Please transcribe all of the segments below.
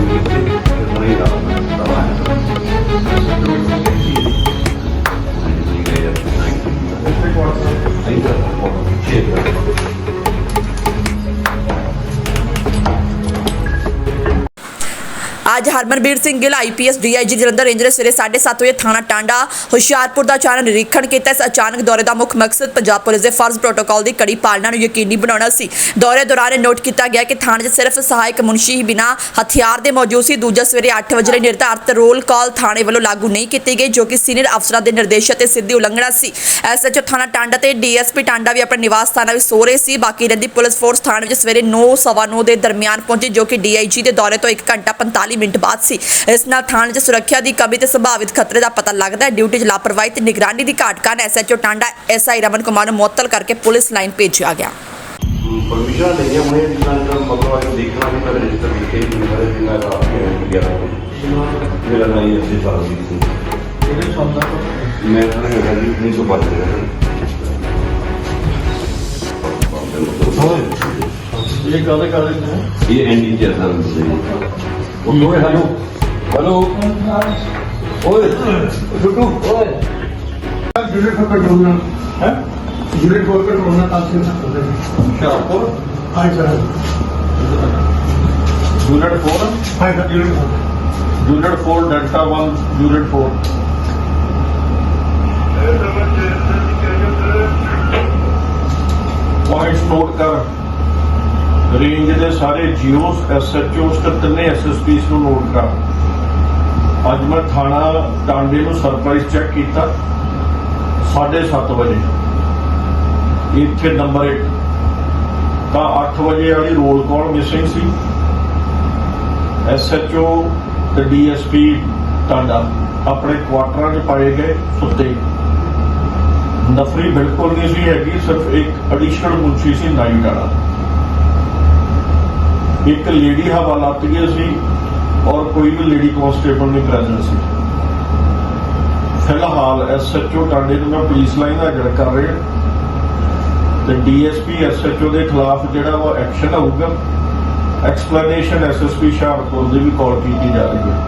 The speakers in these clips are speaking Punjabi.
Thank you. ਅੱਜ Harmanbir Singh Gill IPS DIG Jalandhar range ਨੇ ਸਵੇਰੇ 7:30 ਵਜੇ ਥਾਣਾ ਟਾਂਡਾ, ਹੁਸ਼ਿਆਰਪੁਰ ਦਾ ਅਚਾਨਕ ਨਿਰੀਖਣ ਕੀਤਾ ਇਸ ਅਚਾਨਕ ਦੌਰੇ ਦਾ ਮੁੱਖ ਮਕਸਦ ਪੰਜਾਬ ਪੁਲਿਸ ਦੇ ਫਰਜ਼ ਪ੍ਰੋਟੋਕਾਲ ਦੀ ਕੜੀ ਪਾਲਣਾ ਨੂੰ ਯਕੀਨੀ ਬਣਾਉਣਾ ਸੀ। ਦੌਰੇ ਦੌਰਾਨ ਇਹ ਨੋਟ ਕੀਤਾ ਗਿਆ ਕਿ ਥਾਣੇ 'ਚ ਸਿਰਫ ਸਹਾਇਕ ਮੁਨਸ਼ੀ ਹੀ ਬਿਨਾਂ ਹਥਿਆਰ ਦੇ ਮੌਜੂਦ ਸੀ। ਦੂਜਾ ਸਵੇਰੇ 8 ਵਜੇ ਲਈ ਨਿਰਧਾਰਤ ਰੋਲ ਕਾਲ ਥਾਣੇ ਵੱਲੋਂ ਲਾਗੂ ਨਹੀਂ ਕੀਤੀ ਗਈ, ਜੋ ਕਿ ਸੀਨੀਅਰ ਅਫਸਰਾਂ ਦੇ ਨਿਰਦੇਸ਼ਾਂ ਤੇ ਸਿੱਧੀ ਉਲੰਘਣਾ ਸੀ। ਐਸਐਚਓ ਥਾਣਾ ਟਾਂਡਾ ਤੇ ਡੀਐਸਪੀ ਟਾਂਡਾ ਵੀ ਆਪਣੇ ਨਿਵਾਸ ਥਾਣਾ ਵਿੱਚ ਸੋ ਰਹੇ ਸੀ। ਬਾਕੀ ਰਹਿੰਦੀ ਪੁਲਿਸ ਫੋਰਸ ਥਾਣੇ ਵਿੱਚ ਸਵੇਰੇ 9:09 ਦੇ ਦਰਮਿਆਨ ਪਹੁੰਚੀ, ਜੋ ਕਿ ਡੀਆਈਜੀ ਦੇ ਦੌਰੇ ਤੋਂ 1 ਘੰਟਾ 45 ਮਿੰਟ ਬਾਅਦ ਸੀ। ਇਸ ਨਾਲ ਥਾਣੇ 'ਚ ਸੁਰੱਖਿਆ ਦੀ ਕਮੀ ਤੇ ਸੰਭਾਵਿਤ ਖਤਰੇ ਦਾ ਪਤਾ ਲੱਗਦਾ ਹੈ। ਡਿਊਟੀ 'ਚ ਲਾਪਰਵਾਹੀ ਤੇ ਨਿਗਰਾਨੀ ਦੀ ਘਾਟ ਕਾਰਨ ਐਸਐਚਓ ਟਾਂਡਾ ਐਸਆਈ ਰਮਨ ਕੁਮਾਰ ਨੂੰ ਮੁਅੱਤਲ ਕਰਕੇ ਪੁਲਿਸ ਲਾਈਨ ਭੇਜਿਆ ਗਿਆ। ਪਰਮਿਸ਼ਨ ਲਈਆਂ ਹੋਈਆਂ ਜਿੱਦਾਂ ਜਿਹੜਾ ਮਤਲਬ ਅੱਜ ਦੇਖਣਾ ਵੀ ਮੈਂ ਰਜਿਸਟਰ ਕੀਤੇ ਹੀ ਮੇਰੇ ਜਿੰਨਾ ਦਾ ਗਿਆ ਮੇਰਾ ਨਾਮ ਅਸੀਂ ਸਾਲ ਦੀ ਸੀ ਕਿਹੜੇ ਸ਼ਬਦ ਦਾ ਮੈਂ ਤਾਂ ਹੈਗਾ ਜੀ 1905 ਦੇ ਇਹ ਕਾਹਦੇ ਕਾਹਦੇ ਨੇ ਇਹ ਐਨਡੀ ਚ ਸਰ ਤੁਸੀਂ ਉਹ ਓਏ ਹੈਲੋ ਹੈਲੋ ਓਏ ਛੁੱਟੂ ਓਏ यूनिट पर पेट्रोल ਹੈ यूनिट पर पेट्रोल ना काफी सकते हैं Hoshiarpur hi sir unit 4 hi sir unit unit 4 delta 1 unit 4 points note ਕਰ ਰੇਂਜ ਦੇ ਸਾਰੇ ਜੀਓਸ ਐਸਐਚਓਸ ਤੇ ਤਿੰਨੇ ਐਸਐਸਪੀਸ ਨੂੰ ਨੋਟ ਕਰ। ਅੱਜ ਮੈਂ ਥਾਣਾ ਟਾਂਡੇ ਨੂੰ ਸਰਪ੍ਰਾਈਜ਼ ਚੈੱਕ ਕੀਤਾ 7:30 ਵਜੇ। ਇੱਥੇ ਨੰਬਰ 1 ਤਾਂ 8 ਵਜੇ ਵਾਲੀ ਰੋਲ ਕਾਲ ਮਿਸਿੰਗ ਸੀ। ਐਸਐਚਓ ਤੇ ਡੀਐਸਪੀ ਟਾਂਡਾ ਆਪਣੇ ਕੁਆਟਰਾਂ 'ਚ ਪਾਏ ਗਏ ਸੁੱਤੇ। ਨਫਰੀ ਬਿਲਕੁਲ ਨਹੀਂ ਸੀ ਹੈਗੀ, ਸਿਰਫ ਇੱਕ ਐਡੀਸ਼ਨਲ ਮੁਨਸ਼ੀ ਸੀ ਨਾਈਟ ਵਾਲਾ। ਇੱਕ ਲੇਡੀ ਹਵਾ ਲੱਤ ਹਵਾਲਾਤੀਏ ਸੀ ਔਰ ਕੋਈ ਵੀ ਲੇਡੀ ਕਾਂਸਟੇਬਲ ਨਹੀਂ ਪ੍ਰੈਜ਼ੈਂਟ ਸੀ। ਫਿਲਹਾਲ ਐਸ ਐਚ ਓ ਟਾਂਡੇ ਨੂੰ ਮੈਂ ਪੁਲਿਸ ਲਾਈਨ ਦਾ ਗੜ ਕਰ ਰਿਹਾ। ਤੇ ਡੀਐਸਪੀ ਓ ਦੇ ਖਿਲਾਫ ਜਿਹੜਾ ਉਹ ਐਕਸ਼ਨ ਹੋਊਗਾ ਐਕਸਪਲੇਨੇਸ਼ਨ ਐਸਐਸਪੀ ਸ਼ਾਹਪੁਰ ਦੀ ਵੀ ਕਾਲ ਕੀਤੀ ਜਾ ਰਹੀ ਹੈ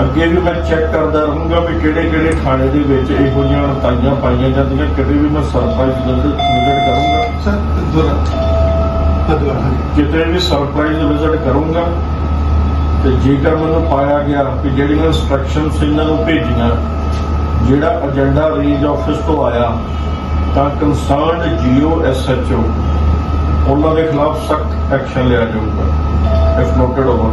ਅੱਗੇ ਵੀ ਮੈਂ ਚੈੱਕ ਕਰਦਾ ਰਹੂੰਗਾ ਵੀ ਕਿਹੜੇ ਕਿਹੜੇ ਥਾਣੇ ਦੇ ਵਿੱਚ ਇਹੋ ਜਿਹੀਆਂ ਤਾਈਆਂ ਪਾਈਆਂ ਜਾਂਦੀਆਂ, ਕਿਤੇ ਵੀ ਮੈਂ ਸਰਪੰਚ ਵਿਜ਼ਿਟ ਕਰੂੰਗਾ। ਸਰ ਦੁਰਾ ਦਿੱਤਾ ਕਿਤੇ ਵੀ ਸਰਪ੍ਰਾਈਜ਼ ਵਿਜ਼ਿਟ ਕਰੂੰਗਾ, ਤੇ ਜੇਕਰ ਮੈਨੂੰ ਪਾਇਆ ਗਿਆ ਕਿ ਜਿਹੜੀਆਂ ਇਨਸਟਰਕਸ਼ਨਸ ਇਹਨਾਂ ਨੂੰ ਭੇਜੀਆਂ, ਜਿਹੜਾ ਏਜੰਡਾ ਰੇਂਜ ਆਫਿਸ ਤੋਂ ਆਇਆ, ਤਾਂ ਕੰਸਰਨਡ ਜੀਓ ਓ ਉਹਨਾਂ ਦੇ ਖਿਲਾਫ ਸਖਤ ਐਕਸ਼ਨ ਲਿਆ ਜਾਊਗਾ। If noted over